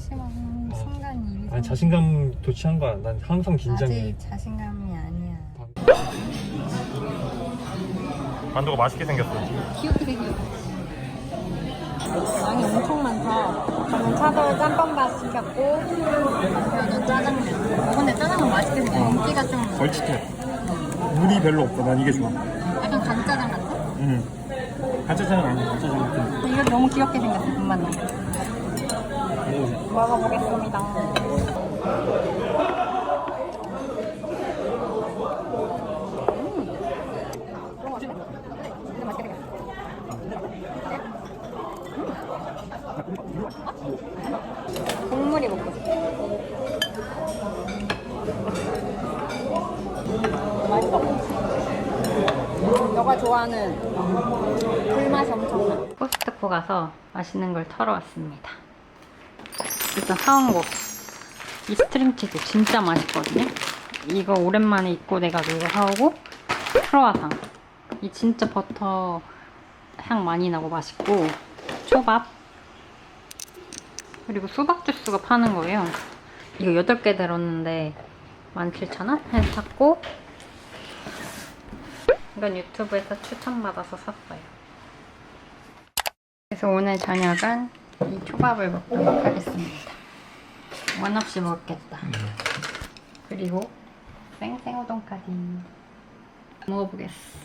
방심하는 순간이 일이 아니 자신감 도취한 거야. 난 항상 긴장해. 아직 자신감이 아니야. 만두가 맛있게 생겼어. 귀엽게 생겼어. 양이 엄청 많다. 저는 차돌 짬뽕밥 시켰고, 저는 짜장면. 어, 근데 짜장면 맛있게 생겼어. 인기가 좀 걸쭉해. 물이 별로 없고 난 이게 좋아. 약간 간짜장 같아? 응. 간짜장 아니야. 간짜장 같은. 이거 너무 귀엽게 생겼어, 금방 나. 먹어보자. 먹어보겠습니다. 국물이 먹고 싶어. 맛있어. 너가 좋아하는 불맛이 엄청나. 코스트코 가서 맛있는 걸 털어왔습니다. 일단 사온 거. 이 스트링 치즈 진짜 맛있거든요. 이거 오랜만에 입고 내가 이거 사오고 크로와상. 이 진짜 버터 향 많이 나고 맛있고 초밥 그리고 수박 주스가 파는 거예요. 이거 8개 들었는데 17,000원 해서 샀고 이건 유튜브에서 추천받아서 샀어요. 그래서 오늘 저녁은 이 초밥을 먹도록 하겠습니다. 원 없이 먹겠다. 그리고 생생우동까지 먹어보겠어.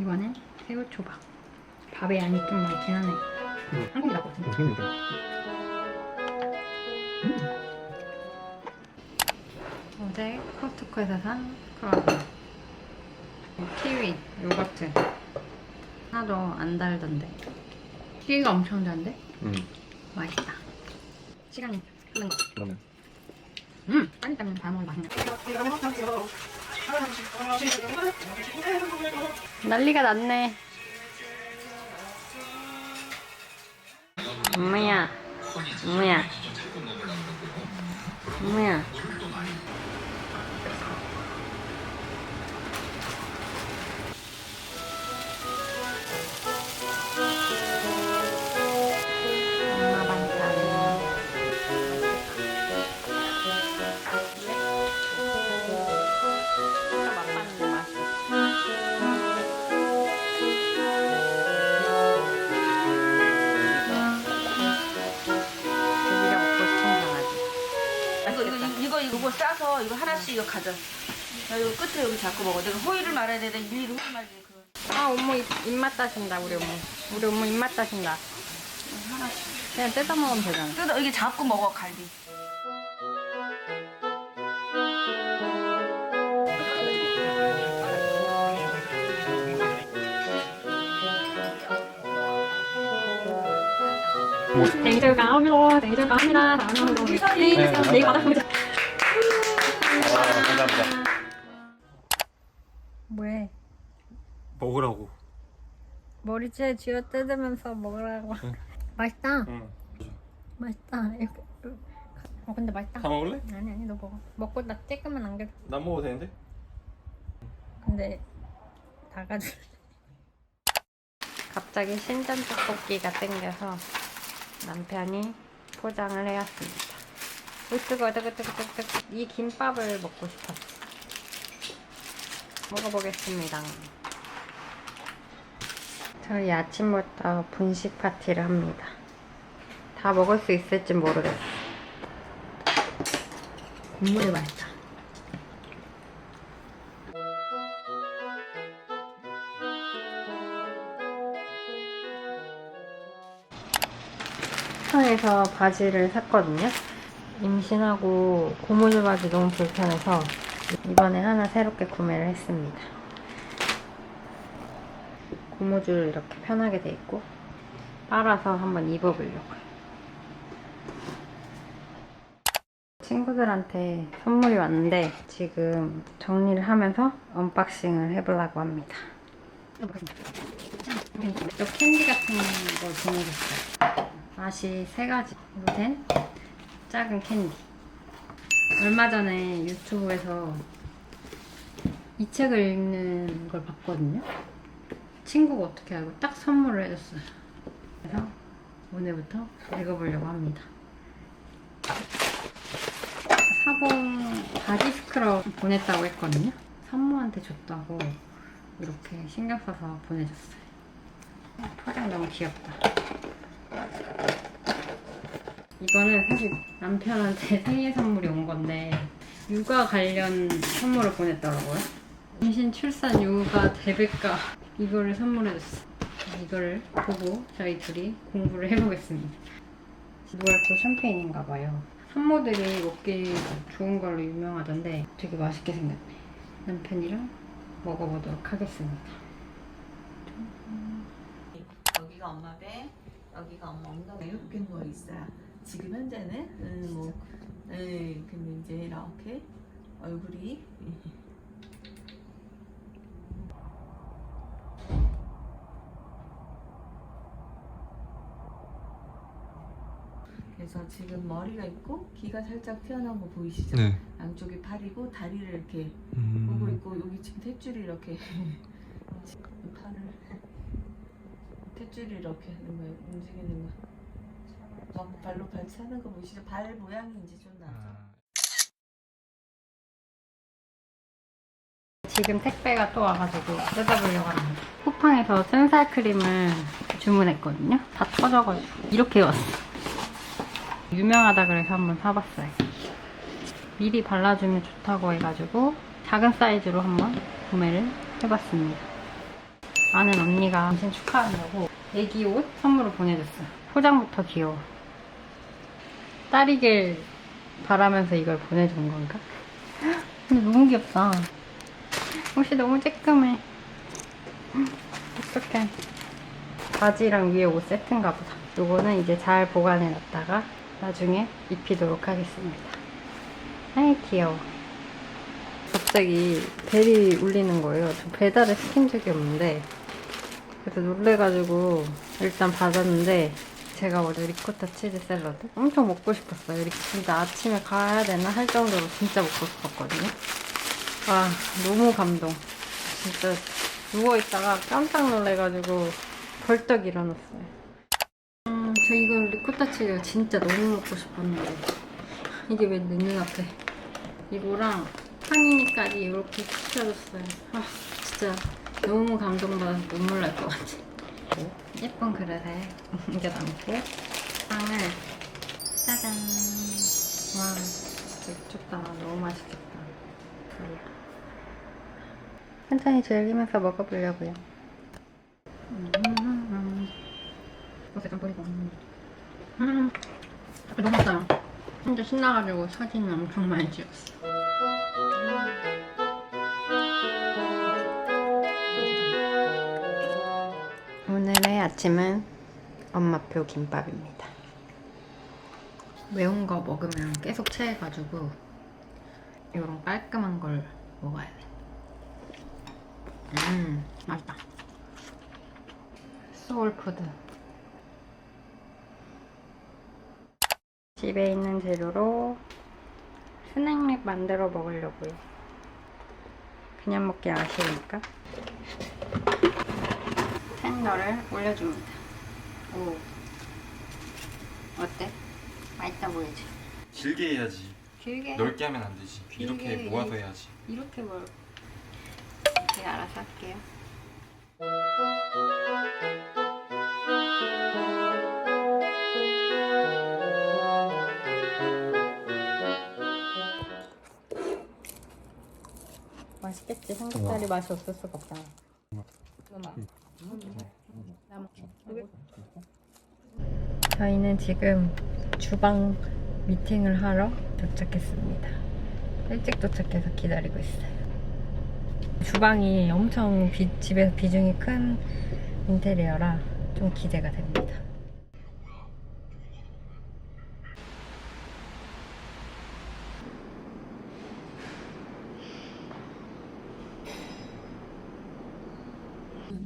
이거는 새우 초밥. 밥의 양이 좀 많긴 하네. 응. 한국이 낫거든. 맞습니다. 어제 코스트코에서 산 크로와상. 키위, 요거트. 하나도 안 달던데. 키위가 엄청 달는데? 응. 맛있다. 시간이 흐른 거. 그러면. 음! 다 먹으면 맛있네. 난리가 났네. 엄마야. 엄마야. 엄마야. 이거 가져. 나 이거 끝에 여기 잡고 먹어. 내가 호의를 말해야 돼. 내가 일일이 호의. 그거. 아, 엄마 입, 입맛 따신다, 우리 엄마. 우리 엄마 입맛 따신다. 하나씩. 그냥 뜯어 먹으면 되잖아. 뜯어 이게 잡고 먹어 갈비. 생일 축하합니다. 생일 축하합니다. 사랑하는 우리 네, 내일 받아보자. 머리채 쥐어 뜯으면서 먹으라고. 맛있다. 응. 맛있다. 이렇게. 어, 근데 맛있다. 다 먹을래? 아니, 아니, 너 먹어. 먹고 나 조금만 남겨. 난 먹어도 되는데? 근데 다 가져. 갑자기 신전 떡볶이가 땡겨서 남편이 포장을 해왔습니다. 으뜨거 뜨거 뜨거 뜨거 뜨거 이 김밥을 먹고 싶었어. 먹어보겠습니다. 저희 아침부터 분식 파티를 합니다. 다 먹을 수 있을지 모르겠어. 국물이 맛있다. 시장에서 바지를 샀거든요. 임신하고 고무줄 바지 너무 불편해서 이번에 하나 새롭게 구매를 했습니다. 고무줄 이렇게 편하게 돼 있고 빨아서 한번 입어보려고요. 친구들한테 선물이 왔는데 지금 정리를 하면서 언박싱을 해보려고 합니다. 또 캔디 같은 거 주문했어요. 맛이 세 가지로 된 작은 캔디. 얼마 전에 유튜브에서 이 책을 읽는 걸 봤거든요. 친구가 어떻게 알고 딱 선물을 해줬어요. 그래서 오늘부터 읽어보려고 합니다. 사봉 바디 스크럽 보냈다고 했거든요. 산모한테 줬다고 이렇게 신경 써서 보내줬어요. 포장 너무 귀엽다. 이거는 사실 남편한테 생일 선물이 온 건데 육아 관련 선물을 보냈더라고요. 임신, 출산, 육아, 대백과 이거를 선물해줬어. 이거를 보고 저희 둘이 공부를 해보겠습니다. 노랗고 샴페인인가 봐요. 산모들이 먹기 좋은 걸로 유명하던데 되게 맛있게 생겼네. 남편이랑 먹어보도록 하겠습니다. 여기가 엄마 배, 여기가 엄마 엉덩이 이렇게 누워 있어요. 지금 현재는 음, 뭐, 네, 근데 이제 이렇게 얼굴이 그래서 지금 머리가 있고 귀가 살짝 튀어나온 거 보이시죠? 네. 양쪽이 팔이고 다리를 이렇게 음. 보고 있고 여기 지금 탯줄이 이렇게 지금 팔을 탯줄이 이렇게 하는 거예요 움직이는 거 막 발로 발치하는 거 보이시죠? 발 모양이 이제 좀 나죠 아. 지금 택배가 또 와가지고 뜯어보려고 합니다. 쿠팡에서 센살 크림을 주문했거든요. 다 터져가지고 이렇게 왔어. 유명하다 그래서 한번 사봤어요. 미리 발라주면 좋다고 해가지고 작은 사이즈로 한번 구매를 해봤습니다. 아는 언니가 임신 축하한다고 애기 옷 선물로 보내줬어요. 포장부터 귀여워. 딸이길 바라면서 이걸 보내준 건가? 근데 너무 귀엽다. 옷이 너무 쬐끔해. 어떡해. 바지랑 위에 옷 세트인가 보다. 요거는 이제 잘 보관해 놨다가 나중에 입히도록 하겠습니다. 아이, 귀여워. 갑자기 벨이 울리는 거예요. 저 배달을 시킨 적이 없는데. 그래서 놀래가지고 일단 받았는데 제가 어제 리코타 치즈 샐러드 엄청 먹고 싶었어요. 진짜 아침에 가야 되나 할 정도로 진짜 먹고 싶었거든요. 아, 너무 감동. 진짜 누워있다가 깜짝 놀래가지고 벌떡 일어났어요. 음, 저 이거 리코타 치즈가 진짜 너무 먹고 싶었는데. 이게 왜 내 눈앞에. 이거랑 파니니까지 이렇게 시켜줬어요. 아, 진짜 너무 감동받아서 눈물 날 것 같아. 예쁜 그릇에 이게 담고 빵을 짜잔. 와, 진짜 미쳤다. 너무 맛있겠다. 천천히 즐기면서 먹어보려고요. 음, 옷에 좀 뿌리고. 음, 너무 맛있어요. 진짜 신나가지고 사진을 엄청 많이 찍었어. 오늘의 아침은 엄마표 김밥입니다. 매운 거 먹으면 계속 체해가지고 이런 깔끔한 걸 먹어야 돼. 음, 맛있다. 소울푸드. 집에 있는 재료로 스낵랩 만들어 먹으려고요. 그냥 먹기 아쉬우니까. 텐더를 올려줍니다. 오. 어때? 맛있다 보이지? 길게 해야지. 길게 넓게 하면 안 되지. 길게 이렇게 해. 모아서 해야지. 이렇게 뭘 제가 알아서 할게요. 맛있겠지. 삼겹살이 맛이 없을 수가 없잖아. 저희는 지금 주방 미팅을 하러 도착했습니다. 일찍 도착해서 기다리고 있어요. 주방이 엄청 비- 집에서 비중이 큰 인테리어라 좀 기대가 됩니다.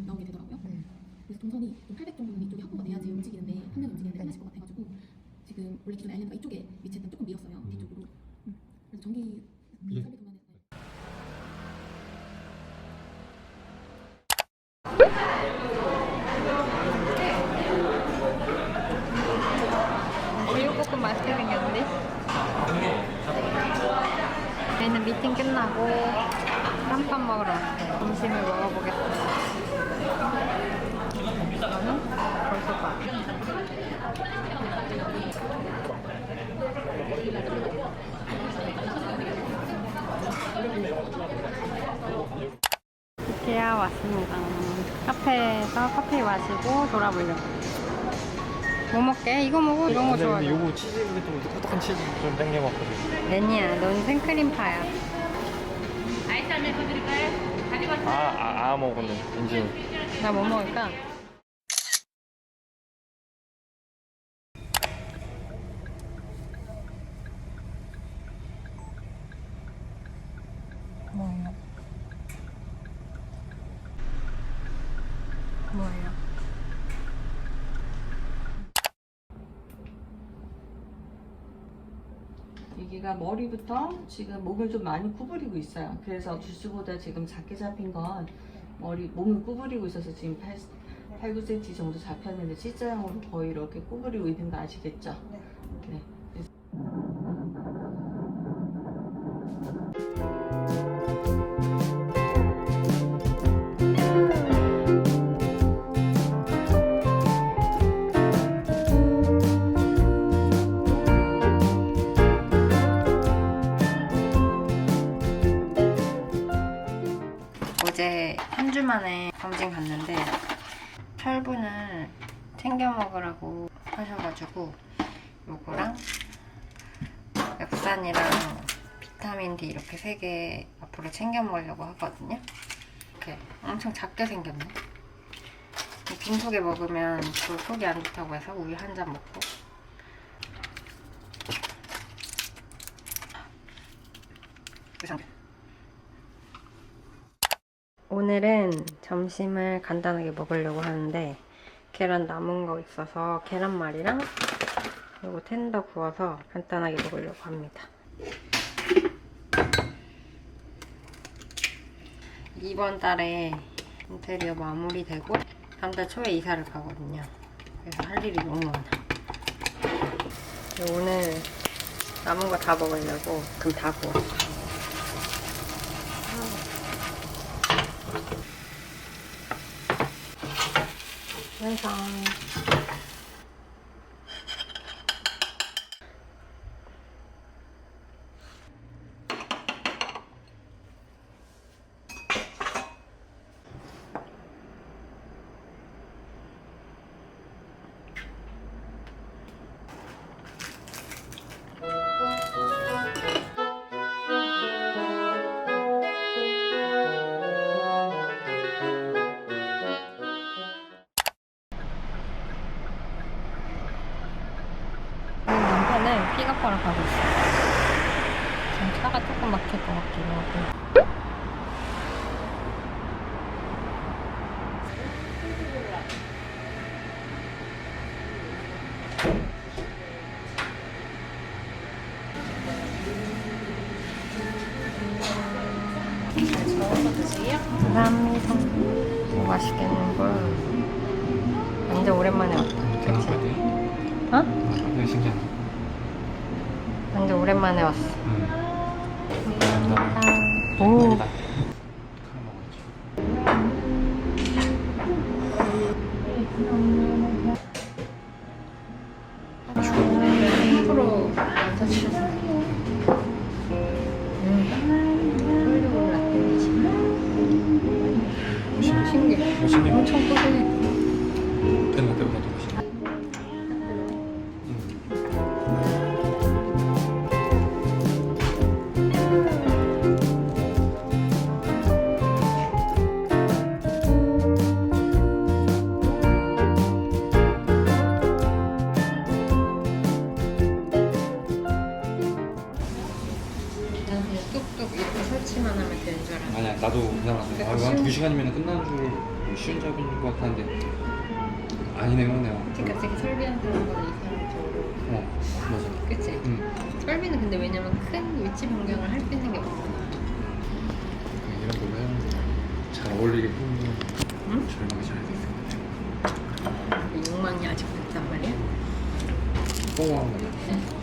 나오게 되더라고요. 그래서 동선이 좀 800 정도는 이쪽에 확보가 돼야지 움직이는데 한 명이 움직이는데 편하실 것 같아가지고 지금 원래 기존 아일랜드가 이쪽에 위치했던 조금 밀었어요 뒤쪽으로. 음. 그래서 전기 예. 설비 동안에 맛있게 생겼는데? 저희는 미팅 끝나고 쌈밥 먹으러 왔어요. 점심을 먹어보겠습니다. 저는 벌써밥. 이케아 왔습니다. 카페에서 커피 마시고 돌아보려고. 뭐 먹게? 이거 먹어? 이런 거 좋아해. 요거 치즈 좀 딱딱한 치즈 좀 땡겨봤거든. 레니야, 넌 생크림파야. 아이스 아메리카노 드릴까요? 아, 아, 아 먹었네. 인지. 나 뭐 먹을까? 여기가 머리부터 지금 몸을 좀 많이 구부리고 있어요. 그래서 주스보다 지금 작게 잡힌 건 머리 몸을 구부리고 있어서 지금 8, 8 9cm 정도 잡혔는데 C자형으로 거의 이렇게 구부리고 있는 거 아시겠죠? 네. 검진 갔는데 철분을 챙겨 먹으라고 하셔가지고 요거랑 엽산이랑 비타민 D 이렇게 세 개 앞으로 챙겨 먹으려고 하거든요. 이렇게 엄청 작게 생겼네. 빈속에 먹으면 또 속이 안 좋다고 해서 우유 한 잔 먹고 그 상태. 오늘은 점심을 간단하게 먹으려고 하는데 계란 남은 거 있어서 계란말이랑 그리고 텐더 구워서 간단하게 먹으려고 합니다. 이번 달에 인테리어 마무리되고 다음 달 초에 이사를 가거든요. 그래서 할 일이 너무 많아. 오늘 남은 거 다 먹으려고 그럼 다 구웠어. 완성. 조금 막힐 것 같기도 하고. 감사합니다. 오, 맛있겠는 걸. 완전 오랜만에 왔다. 그치? 어? 되게 신기하다. 완전 오랜만에 왔어. 음. 아니네요, 네요. 지금 갑자기 설비한다는 거는 이상적으로. 어, 맞아. 그치? 음. 설비는 근데 왜냐면 큰 위치 변경을 할 수 있는 게 없구나. 이런 해야 잘 어울리게끔 응? 절망이 잘 됐을 것 같아요. 욕망이 아직 있단 말이야? 뽕한 거.